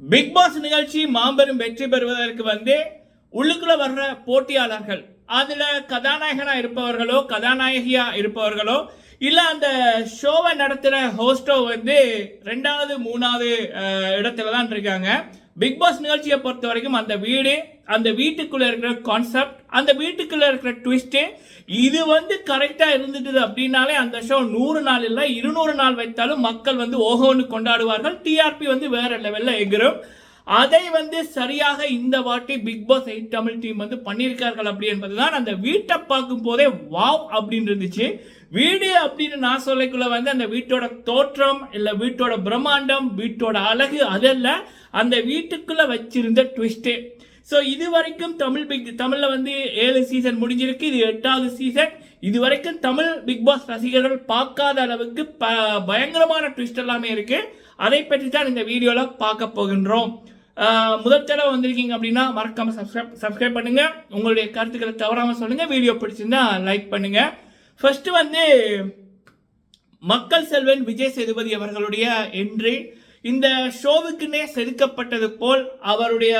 Big pass நிகழ்ச்சி மாபெரும் வெற்றி பெறுவதற்கு வந்து உள்ளுக்குள்ள வர்ற போட்டியாளர்கள் அதுல கதாநாயகனா இருப்பவர்களோ கதாநாயகியா இருப்பவர்களோ இல்ல அந்த ஷோவை நடத்துற ஹோஸ்டோ வந்து ரெண்டாவது மூணாவது இடத்துல தான் இருக்காங்க. பிக் பாஸ் நிகழ்ச்சியை பொறுத்த வரைக்கும் அந்த வீடு அந்த வீட்டுக்குள்ள இருக்கிற கான்செப்ட் அந்த வீட்டுக்குள்ள இருக்கிற ட்விஸ்ட்டு இது வந்து கரெக்டாக இருந்துட்டு அப்படின்னாலே அந்த ஷோ நூறு நாள் இல்லை இருநூறு நாள் வைத்தாலும் மக்கள் வந்து ஓஹோன்னு கொண்டாடுவார்கள். டிஆர்பி வந்து வேற லெவலில் எகிரும். அதை வந்து சரியாக இந்த வாட்டி big boss eight Tamil team வந்து பண்ணியிருக்கார்கள் அப்படி என்பதுதான் அந்த வீட்டை பார்க்கும் போதே வாவ் அப்படின்னு இருந்துச்சு. வீடு அப்படின்னு நான் சொல்லக்குள்ள வந்து அந்த வீட்டோட தோற்றம் இல்லை வீட்டோட பிரம்மாண்டம் வீட்டோட அழகு அதல்ல அந்த வீட்டுக்குள்ளே வச்சிருந்த ட்விஸ்டே ஸோ இது வரைக்கும் தமிழ் பிக் தமிழில் வந்து ஏழு சீசன் முடிஞ்சிருக்கு இது எட்டாவது சீசன் இது வரைக்கும் தமிழ் பிக் பாஸ் ரசிகர்கள் பார்க்காத அளவுக்கு ப பயங்கரமான ட்விஸ்ட் எல்லாமே இருக்குது அதை பற்றி தான் இந்த வீடியோவில் பார்க்க போகின்றோம். முதல் தடவை வந்திருக்கீங்க அப்படின்னா மறக்காம சப்ஸ்கிரைப் சப்ஸ்கிரைப் பண்ணுங்க. உங்களுடைய கருத்துக்களை தவறாமல் சொல்லுங்க. வீடியோ பிடிச்சிருந்தா லைக் பண்ணுங்க. ஃபர்ஸ்ட் வந்து மக்கள் செல்வன் விஜய் சேதுபதி அவர்களுடைய என்ட்ரி இந்த ஷோவுக்குன்னே செதுக்கப்பட்டது போல் அவருடைய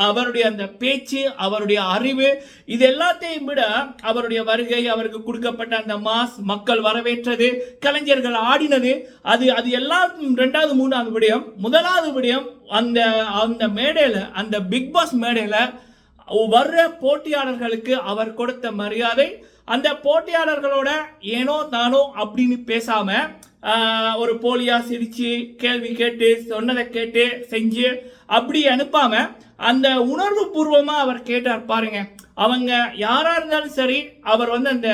அவருடைய அந்த பேச்சு அவருடைய அறிவு இது எல்லாத்தையும் விட அவருடைய வருகை அவருக்கு கொடுக்கப்பட்ட அந்த மாஸ் மக்கள் வரவேற்றது கலைஞர்கள் ஆடினது அது அது எல்லாத்தையும் ரெண்டாவது மூணாவது விடயம். முதலாவது விடயம் அந்த அந்த மேடையில் அந்த பிக் பாஸ் மேடையில் வர்ற போட்டியாளர்களுக்கு அவர் கொடுத்த மரியாதை அந்த போட்டியாளர்களோட ஏனோ தானோ அப்படின்னு பேசாம ஒரு போலியாக சிரித்து கேள்வி கேட்டு சொன்னதை கேட்டு செஞ்சு அப்படி அனுப்பாமல் அந்த உணர்வு பூர்வமாக அவர் கேட்டார் பாருங்க. அவங்க யாராக இருந்தாலும் சரி அவர் வந்து அந்த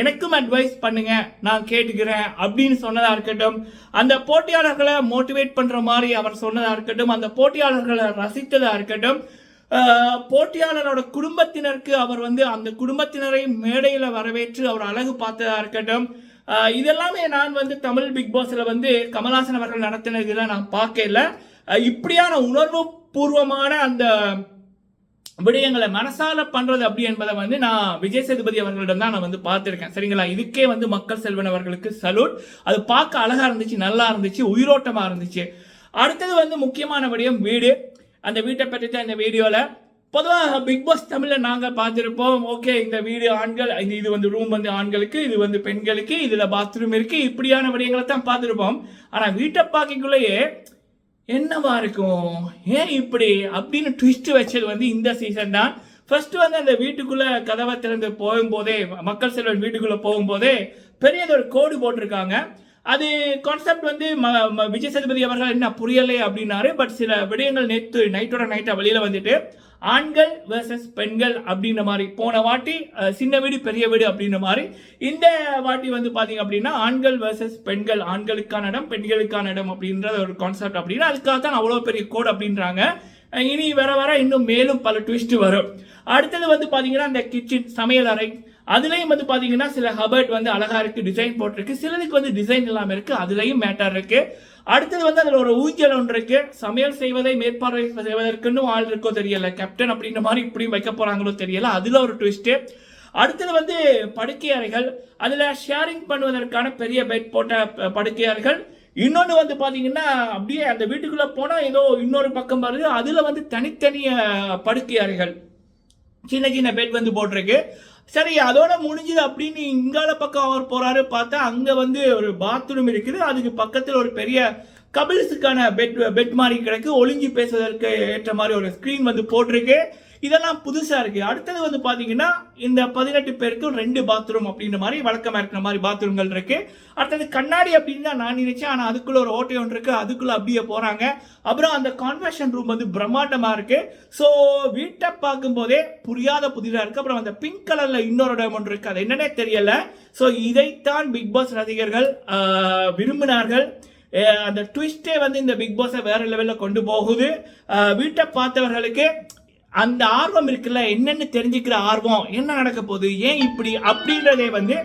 எனக்கும் அட்வைஸ் பண்ணுங்க நான் கேட்டுக்கிறேன் அப்படின்னு சொன்னதாக இருக்கட்டும். அந்த போட்டியாளர்களை மோட்டிவேட் பண்ணுற மாதிரி அவர் சொன்னதாக இருக்கட்டும். அந்த போட்டியாளர்களை ரசித்ததாக இருக்கட்டும். போட்டியாளரோட குடும்பத்தினருக்கு அவர் வந்து அந்த குடும்பத்தினரை மேடையில் வரவேற்று அவர் அழகு பார்த்ததாக இருக்கட்டும். இதெல்லாமே நான் வந்து தமிழ் பிக் பாஸில் வந்து கமல்ஹாசன் அவர்கள் நடத்தின இதெல்லாம் நான் பார்க்கல. இப்படியான உணர்வு பூர்வமான அந்த விடயங்களை மனசால பண்றது அப்படி என்பதை வந்து நான் விஜய் சேதுபதி அவர்களிடம் தான் நான் வந்து பார்த்துருக்கேன். சரிங்களா? இதுக்கே வந்து மக்கள் செல்வன் அவர்களுக்கு சலூட் அது பார்க்க அழகா இருந்துச்சு நல்லா இருந்துச்சு உயிரோட்டமா இருந்துச்சு. அடுத்தது வந்து முக்கியமான விடயம் வீடு. அந்த வீட்டை பற்றி தான் இந்த வீடியோவில் பொதுவாக பிக் பாஸ் தமிழில் நாங்கள் பார்த்துருப்போம். ஓகே இந்த வீடு ஆண்கள் இந்த இது வந்து ரூம் வந்து ஆண்களுக்கு இது வந்து பெண்களுக்கு இதில் பாத்ரூம் இருக்குது இப்படியான விடயங்களை தான் பார்த்துருப்போம். ஆனால் வீட்டை பார்க்கக்குள்ளேயே என்னவா இருக்கும்? ஏன் இப்படி? அப்படின்னு ட்விஸ்ட் வச்சது வந்து இந்த சீசன் தான். ஃபர்ஸ்ட் வந்து அந்த வீட்டுக்குள்ள கதவை திறந்து போகும்போதே மக்கள் செல்வன் வீட்டுக்குள்ள போகும்போதே பெரியதொரு கோடு போட்டிருக்காங்க. அது கான்செப்ட் வந்து ம- விஜய் சேதுபதி அவர்கள் என்ன புரியலை அப்படின்னாரு பட் சில விடயங்கள் நேற்று நைட்டோட நைட்டா வெளியில வந்துட்டு ஆண்கள் வேர்சஸ் பெண்கள் அப்படின்ற மாதிரி போன வாட்டி சின்ன வீடு பெரிய வீடு அப்படின்ற மாதிரி இந்த வாட்டி வந்து பார்த்தீங்க அப்படின்னா ஆண்கள் வேர்சஸ் பெண்கள் ஆண்களுக்கான இடம் பெண்களுக்கான இடம் அப்படின்ற ஒரு கான்செப்ட் அப்படின்னா அதுக்காக தான் அவ்வளோ பெரிய கோட் அப்படின்றாங்க. இனி வர வர இன்னும் மேலும் பல ட்விஸ்ட் வரும். அடுத்தது வந்து பார்த்தீங்கன்னா இந்த கிச்சன் சமையல் அறை அதுலேயும் வந்து பார்த்தீங்கன்னா சில ஹபர்ட் வந்து அழகாக இருக்கு டிசைன் போட்டிருக்கு. சிலதுக்கு வந்து டிசைன் இல்லாமல் இருக்குது அதுலேயும் மேட்டர் இருக்குது அடுத்தது வந்து அதில் ஒரு ஊஞ்சல் ஒன்று இருக்குது சமையல் செய்வதை மேற்பார்வை செய்வதற்குன்னு ஆள் இருக்கோ தெரியல கேப்டன் அப்படின்ற மாதிரி இப்படி வைக்க போகிறாங்களோ தெரியல அதில் ஒரு ட்விஸ்ட்டு அடுத்தது வந்து படுக்கை அறைகள் அதில் ஷேரிங் பண்ணுவதற்கான பெரிய பெட் போட்ட படுக்கை அறைகள். இன்னொன்று வந்து பார்த்தீங்கன்னா அப்படியே அந்த வீட்டுக்குள்ளே போனால் ஏதோ இன்னொரு பக்கம் வருது. அதில் வந்து தனித்தனிய படுக்கை அறைகள். சின்ன சின்ன பெட் வந்து போட்டிருக்கு. சரி அதோட முடிஞ்சது அப்படின்னு இங்கால பக்கம் அவர் போறாரு. பார்த்தா அங்க வந்து ஒரு பாத்ரூம் இருக்குது. அதுக்கு பக்கத்தில் ஒரு பெரிய கபில்ஸுக்கான பெட் பெட் மாதிரி கிடக்கு. ஒளிஞ்சு பேசுவதற்கு ஏற்ற மாதிரி ஒரு ஸ்க்ரீன் வந்து போட்டிருக்கு. இதெல்லாம் புதுசா இருக்கு. அடுத்தது வந்து பாத்தீங்கன்னா இந்த பதினெட்டு பேருக்கும் ரெண்டு பாத்ரூம் அப்படின்ற மாதிரி வழக்கமா இருக்கிற மாதிரி பாத்ரூம்கள் இருக்கு. அடுத்தது கண்ணாடி அப்படின்னு தான் நான் நினைச்சேன். ஆனா அதுக்குள்ள ஒரு ஓட்டை ஒன்று இருக்கு. அதுக்குள்ள அப்படியே போறாங்க. அப்புறம் அந்த கான்வெர்ஷன் ரூம் வந்து பிரம்மாண்டமா இருக்கு. ஸோ வீட்டை பார்க்கும்போதே புரியாத புதிதாக இருக்கு. அப்புறம் அந்த பிங்க் கலர்ல இன்னொரு இடம் ஒன்று இருக்கு. அது என்னன்னே தெரியல. ஸோ இதைத்தான் பிக் பாஸ் ரசிகர்கள் விரும்பினார்கள். அந்த ட்விஸ்டே வந்து இந்த பிக் பாஸை வேற லெவலில் கொண்டு போகுது. வீட்டை பார்த்தவர்களுக்கு அந்த ஆர்வம் இருக்குல்ல? என்னன்னு தெரிஞ்சுக்கிற ஆர்வம் என்ன நடக்க போகுது? ஏன் இப்படி? அப்படின்றதே வந்து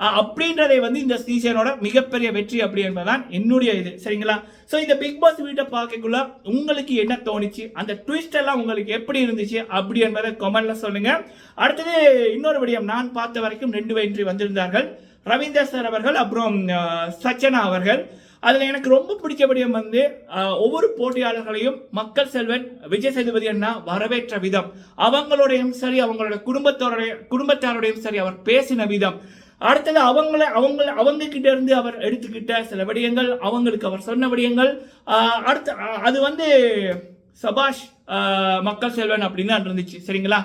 அப்படின்றதே அப்படின்றதை வந்து இந்த சீசனோட மிகப்பெரிய வெற்றி அப்படி என்பதுதான் என்னுடைய இது. சரிங்களா? ஸோ இந்த பிக் பாஸ் வீட்டை பார்க்கக்குள்ள உங்களுக்கு என்ன தோணுச்சு? அந்த ட்விஸ்ட் எல்லாம் உங்களுக்கு எப்படி இருந்துச்சு? அப்படி என்பதை கமெண்ட்ல சொல்லுங்க. அடுத்தது இன்னொரு விடயம். நான் பார்த்த வரைக்கும் ரெண்டு வெற்றி வந்திருந்தார்கள். ரவீந்தர் சார் அவர்கள் அப்புறம் சச்சனா அவர்கள். அதில் எனக்கு ரொம்ப பிடிச்ச விடயம் வந்து ஒவ்வொரு போட்டியாளர்களையும் மக்கள் செல்வன் விஜய் சேதுபதி அண்ணா வரவேற்ற விதம். அவங்களோடையும் சரி அவங்களோட குடும்பத்தோடைய குடும்பத்தாரோடையும் சரி அவர் பேசின விதம். அடுத்தது அவங்கள அவங்கள அவங்க கிட்ட இருந்து அவர் எடுத்துக்கிட்ட சில விடயங்கள் அவங்களுக்கு அவர் சொன்ன விடயங்கள். அடுத்து அது வந்து சபாஷ் மக்கள் செல்வன் அப்படின்னு இருந்துச்சு சரிங்களா?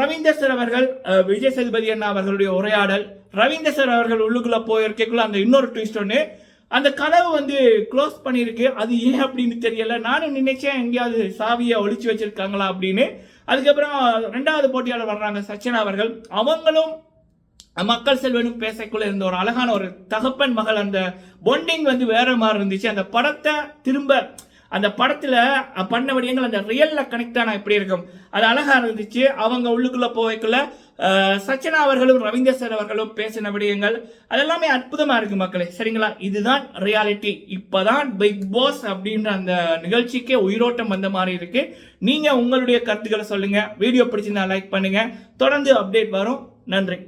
ரவீந்தர் சார் அவர்கள் விஜய் சேதுபதி அண்ணா அவர்களுடைய உரையாடல். ரவீந்தர் சார் அவர்கள் உள்ளுக்குள்ள போயிருக்கக்குள்ள அந்த இன்னொரு ட்விஸ்ட் ஒன்று அந்த கதவை வந்து க்ளோஸ் பண்ணியிருக்கு. அது ஏன் அப்படின்னு தெரியல. நானும் நினைச்சேன் எங்கேயாவது சாவியை ஒழிச்சு வச்சிருக்காங்களா அப்படின்னு. அதுக்கப்புறம் ரெண்டாவது போட்டியாளர் வர்றாங்க சச்சினா அவர்கள். அவங்களும் மக்கள் செல்வனும் பேசக்குள்ள இருந்த ஒரு அழகான ஒரு தகப்பன் மகள். அந்த பொண்டிங் வந்து வேற மாதிரி இருந்துச்சு. அந்த படத்தை திரும்ப அந்த படத்தில் பண்ண விடயங்கள் அந்த ரியலில் கனெக்ட் ஆனால் எப்படி இருக்கும்? அது அழகாக இருந்துச்சு. அவங்க உள்ளுக்குள்ளே போய்க்குள்ள சச்சனா அவர்களும் ரவீந்தர் சார் அவர்களும் பேசின விடயங்கள் அதெல்லாமே அற்புதமாக இருக்குது மக்களே. சரிங்களா? இதுதான் ரியாலிட்டி இப்பதான் பிக் பாஸ் அப்படின்ற அந்த நிகழ்ச்சிக்கே உயிரோட்டம் வந்த மாதிரி இருக்குது நீங்கள் உங்களுடைய கருத்துக்களை சொல்லுங்கள் வீடியோ பிடிச்சிருந்தா லைக் பண்ணுங்கள் தொடர்ந்து அப்டேட் வரும். நன்றி.